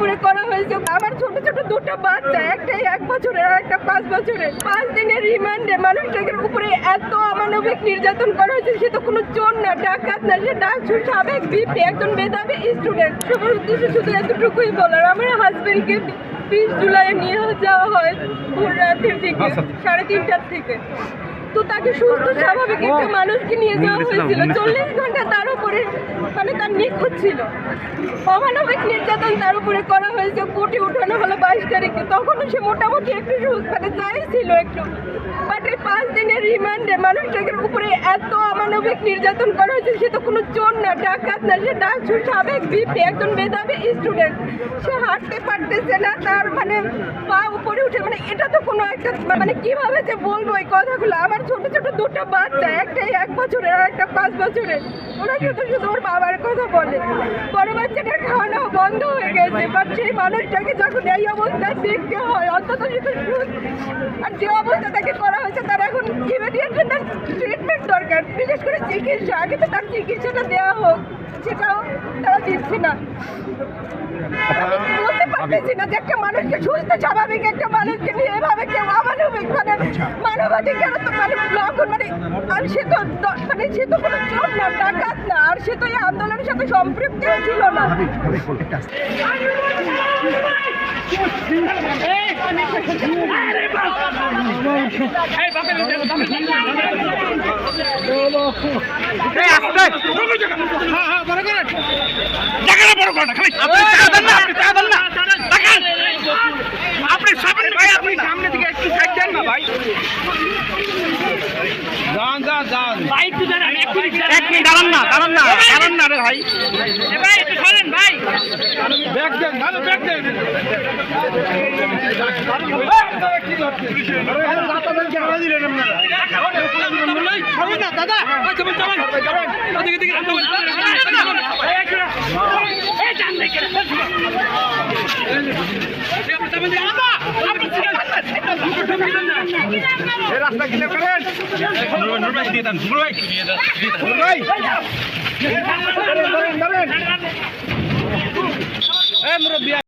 উপরে করা হয়েছে। আমার ছোট ছোট দুটো বাচ্চা একটাই এক বছরের আর একটা পাঁচ বছরের। পাঁচ দিনের রিমান্ডে মানুষটাকে উপরে এত অমানবিক নির্যাতন করা হয়েছে সে তো কোনো চোর না ডাকাত না সে ডাকছু সাবেক বিপি একজন মেধাবী স্টুডেন্ট সবার উদ্দেশ্যে শুধু এতটুকুই বলার আমার হাজবেন্ডকে বিশ জুলাই নিয়ে যাওয়া হয় ভোর রাতের দিকে সাড়ে তিনটার থেকে। তো তাকে সুস্থ স্বাভাবিক একটা মানুষকে নিয়ে যাওয়া হয়েছিল। চল্লিশ ঘণ্টা তার উপরে মানে তার নিখোঁজ ছিল। অমানবিক নির্যাতন তার উপরে করা হয়েছে কোর্টে উঠানো হলো বাইশ তারিখে। তখনও সে মোটামুটি একটু সুস্থ মানে যাই ছিল একটু। বাট এই পাঁচ দিনের রিমান্ডে মানুষটাকে উপরে এত অমানবিক নির্যাতন করা হয়েছে সে তো কোনো চোর না ডাকাত না। সে ডাকছু সাবেক বিপি একজন মেধাবী স্টুডেন্ট সে হাঁটতে পারতেছে না তার মানে পা উপরে উঠে মানে এটা তো কোনো একটা মানে কীভাবে যে বলব এই কথাগুলো? আমার ছোট ছোট দুটো বাচ্চা একটাই এক বছরের আর একটা পাঁচ বছরের। ওরা শুধু শুধু ওর বাবার কথা বলে। বড় বাচ্চাটার খাওয়ানো বন্ধ হয়ে গেছে বাট সেই মানুষটাকে যখন এই অবস্থায় দেখতে হয় অন্তত শুধু আর যে অবস্থা তাকে করা হয়েছে তার এখন ইমিডিয়েট তার ট্রিটমেন্ট দরকার। বিশেষ করে চিকিৎসা। আগে তো তার চিকিৎসাটা দেওয়া হোক সেটাও তারা দিচ্ছে না। বলতে পারতেছি না যে একটা মানুষকে সুস্থ স্বাভাবিক একটা মানুষকে নিয়ে এভাবে কেউ অমানবিক মানে মানবাধিকার তো মানে মানে আর সে তো মানে সে তো কোনো চোর না ডাকাত না আর সে তো এই আন্দোলনের সাথে সম্পৃক্ত ছিল না আপনি সামনে ভাই আপনি সামনে থেকে একটু সাইড না ভাই যান যান যান ভাই একটু দাঁড়ান এক মিনিট দাঁড়ান। না দাঁড়ান না দাঁড়ান না রে ভাই। ভাই একটু সরেন ভাই। ব্যাগ দেন ভালো ব্যাগ দেন। দাদা চলুন রাস্তা কিনে করেন দিয়ে